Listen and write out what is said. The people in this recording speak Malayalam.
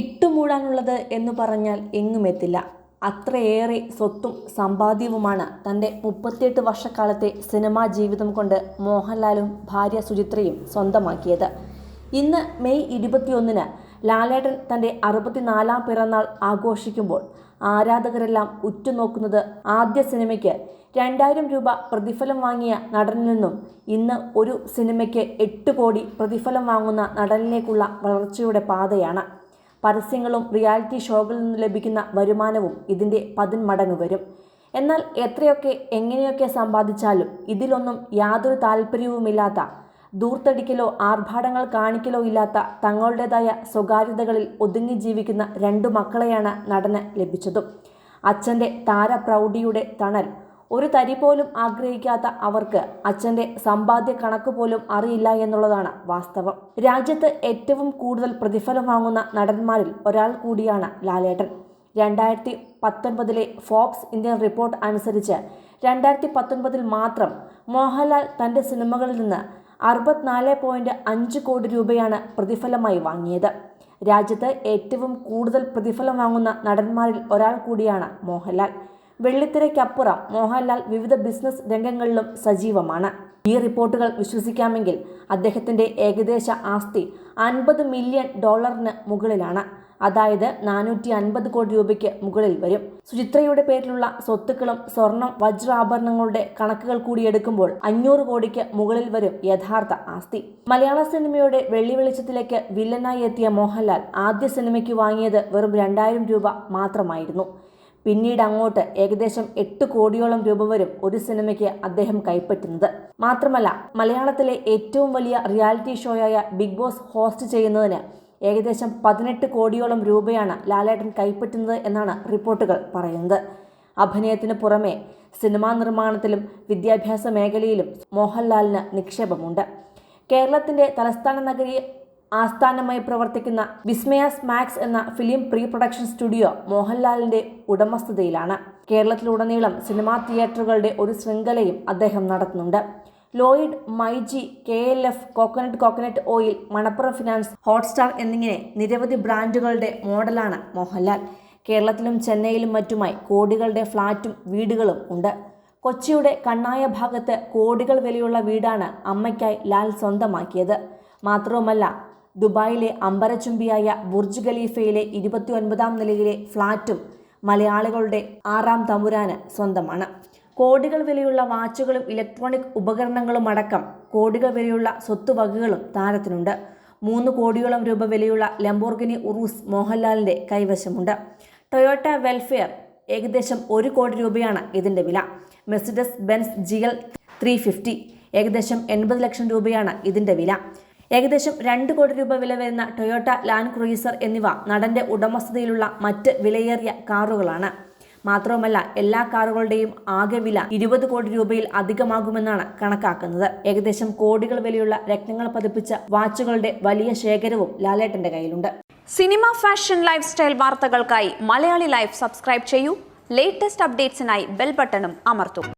ഇട്ടുമൂടാനുള്ളത് എന്ന് പറഞ്ഞാൽ എങ്ങുമെത്തില്ല അത്രയേറെ സ്വത്തും സമ്പാദ്യവുമാണ് തന്റെ മുപ്പത്തിയെട്ട് വർഷക്കാലത്തെ സിനിമാ ജീവിതം കൊണ്ട് മോഹൻലാലും ഭാര്യ സുചിത്രയും സ്വന്തമാക്കിയത്. ഇന്ന് മെയ് ഇരുപത്തിയൊന്നിന് ലാലേട്ടൻ തന്റെ അറുപത്തിനാലാം പിറന്നാൾ ആഘോഷിക്കുമ്പോൾ ആരാധകരെല്ലാം ഉറ്റുനോക്കുന്നത് ആദ്യ സിനിമയ്ക്ക് രണ്ടായിരം രൂപ പ്രതിഫലം വാങ്ങിയ നടനിൽ നിന്നും ഇന്ന് ഒരു സിനിമയ്ക്ക് എട്ട് കോടി പ്രതിഫലം വാങ്ങുന്ന നടനിലേക്കുള്ള വളർച്ചയുടെ പാതയാണ്. പരസ്യങ്ങളും റിയാലിറ്റി ഷോകളിൽ നിന്ന് ലഭിക്കുന്ന വരുമാനവും ഇതിന്റെ പതിന്മടങ്ങ് വരും. എന്നാൽ എത്രയൊക്കെ എങ്ങനെയൊക്കെ സമ്പാദിച്ചാലും ഇതിലൊന്നും യാതൊരു താല്പര്യവുമില്ലാത്ത ദൂർത്തടിക്കലോ ആർഭാടങ്ങൾ കാണിക്കലോ ഇല്ലാത്ത തങ്ങളുടേതായ സ്വകാര്യതകളിൽ ഒതുങ്ങി ജീവിക്കുന്ന രണ്ടു മക്കളെയാണ് നടന് ലഭിച്ചതും. അച്ഛന്റെ താരപ്രൗഢിയുടെ തണൽ ഒരു തരി പോലും ആഗ്രഹിക്കാത്ത അവർക്ക് അച്ഛന്റെ സമ്പാദ്യ കണക്ക് പോലും അറിയില്ല എന്നുള്ളതാണ് വാസ്തവം. രാജ്യത്ത് ഏറ്റവും കൂടുതൽ പ്രതിഫലം വാങ്ങുന്ന നടന്മാരിൽ ഒരാൾ കൂടിയാണ് ലാലേട്ടൻ. രണ്ടായിരത്തി പത്തൊൻപതിലെ ഫോക്സ് ഇന്ത്യൻ റിപ്പോർട്ട് അനുസരിച്ച് രണ്ടായിരത്തി പത്തൊൻപതിൽ മാത്രം മോഹൻലാൽ തന്റെ സിനിമകളിൽ നിന്ന് അറുപത്തിനാല് പോയിന്റ് അഞ്ച് കോടി രൂപയാണ് പ്രതിഫലമായി വാങ്ങിയത്. രാജ്യത്ത് ഏറ്റവും കൂടുതൽ പ്രതിഫലം വാങ്ങുന്ന നടന്മാരിൽ ഒരാൾ കൂടിയാണ് മോഹൻലാൽ. വെള്ളിത്തിരയ്ക്കപ്പുറം മോഹൻലാൽ വിവിധ ബിസിനസ് രംഗങ്ങളിലും സജീവമാണ്. ഈ റിപ്പോർട്ടുകൾ വിശ്വസിക്കാമെങ്കിൽ അദ്ദേഹത്തിന്റെ ഏകദേശ ആസ്തി അൻപത് മില്യൺ ഡോളറിന് മുകളിലാണ്. അതായത് നാനൂറ്റി അൻപത് കോടി രൂപയ്ക്ക് മുകളിൽ വരും. സുചിത്രയുടെ പേരിലുള്ള സ്വത്തുക്കളും സ്വർണം വജ്രാഭരണങ്ങളുടെ കണക്കുകൾ കൂടി എടുക്കുമ്പോൾ അഞ്ഞൂറ് കോടിക്ക് മുകളിൽ വരും യഥാർത്ഥ ആസ്തി. മലയാള സിനിമയുടെ വെള്ളി വെളിച്ചത്തിലേക്ക് വില്ലനായി എത്തിയ മോഹൻലാൽ ആദ്യ സിനിമയ്ക്ക് വാങ്ങിയത് വെറും രണ്ടായിരം രൂപ മാത്രമായിരുന്നു. പിന്നീട് അങ്ങോട്ട് ഏകദേശം എട്ട് കോടിയോളം രൂപ വരും ഒരു സിനിമയ്ക്ക് അദ്ദേഹം കൈപ്പറ്റുന്നത്. മാത്രമല്ല മലയാളത്തിലെ ഏറ്റവും വലിയ റിയാലിറ്റി ഷോയായ ബിഗ് ബോസ് ഹോസ്റ്റ് ചെയ്യുന്നതിന് ഏകദേശം പതിനെട്ട് കോടിയോളം രൂപയാണ് ലാലേട്ടൻ കൈപ്പറ്റുന്നത് എന്നാണ് റിപ്പോർട്ടുകൾ പറയുന്നത്. അഭിനയത്തിന് പുറമെ സിനിമാ നിർമ്മാണത്തിലും വിദ്യാഭ്യാസ മേഖലയിലും മോഹൻലാലിന് നിക്ഷേപമുണ്ട്. കേരളത്തിന്റെ തലസ്ഥാന നഗരി ആസ്ഥാനമായി പ്രവർത്തിക്കുന്ന വിസ്മയാസ് മാക്സ് എന്ന ഫിലിം പ്രീ പ്രൊഡക്ഷൻ സ്റ്റുഡിയോ മോഹൻലാലിന്റെ ഉടമസ്ഥതയിലാണ്. കേരളത്തിലുടനീളം സിനിമാ തിയേറ്ററുകളുടെ ഒരു ശൃംഖലയും അദ്ദേഹം നടത്തുന്നുണ്ട്. Lloyd MyG K L F coconut coconut oil Manappuram finance Hotstar എന്നിങ്ങനെ നിരവധി ബ്രാൻഡുകളുടെ മോഡലാണ് മോഹൻലാൽ. കേരളത്തിലും ചെന്നൈയിലും മറ്റുമായി കോടികളുടെ ഫ്ളാറ്റും വീടുകളും ഉണ്ട്. കൊച്ചിയുടെ കണ്ണായ ഭാഗത്ത് കോടികൾ വിലയുള്ള വീടാണ് അമ്മയ്ക്കായി ലാൽ സ്വന്തമാക്കിയത്. മാത്രവുമല്ല ദുബായിലെ അമ്പരച്ചുംബിയായ ബുർജ് ഖലീഫയിലെ ഇരുപത്തിയൊൻപതാം നിലയിലെ ഫ്ളാറ്റും മലയാളികളുടെ ആറാം തമ്പുരാന് സ്വന്തമാണ്. കോടികൾ വിലയുള്ള വാച്ചുകളും ഇലക്ട്രോണിക് ഉപകരണങ്ങളും അടക്കം കോടികൾ വിലയുള്ള സ്വത്തുവകകളും താരത്തിനുണ്ട്. മൂന്ന് കോടിയോളം രൂപ വിലയുള്ള ലംബോർഗിനി ഉറൂസ് മോഹൻലാലിന്റെ കൈവശമുണ്ട്. ടൊയോട്ട വെൽഫെയർ ഏകദേശം ഒരു കോടി രൂപയാണ് ഇതിന്റെ വില. Mercedes Benz G L three fifty ഏകദേശം എൺപത് ലക്ഷം രൂപയാണ് ഇതിന്റെ വില. ഏകദേശം രണ്ട് കോടി രൂപ വില വരുന്ന ടൊയോട്ട ലാൻഡ് ക്രൂയിസർ എന്നിവ നടന്റെ ഉടമസ്ഥതയിലുള്ള മറ്റ് വിലയേറിയ കാറുകളാണ്. മാത്രവുമല്ല എല്ലാ കാറുകളുടെയും ആകെ വില ഇരുപത് കോടി രൂപയിൽ അധികമാകുമെന്നാണ് കണക്കാക്കുന്നത്. ഏകദേശം കോടികൾ വിലയുള്ള രത്നങ്ങൾ പതിപ്പിച്ച വാച്ചുകളുടെ വലിയ ശേഖരവും ലാലേട്ടന്റെ കയ്യിലുണ്ട്. സിനിമ ഫാഷൻ ലൈഫ് സ്റ്റൈൽ വാർത്തകൾക്കായി മലയാളി ലൈഫ് സബ്സ്ക്രൈബ് ചെയ്യൂ. ലേറ്റസ്റ്റ് അപ്ഡേറ്റ്സിനായി ബെൽ ബട്ടണും അമർത്തും.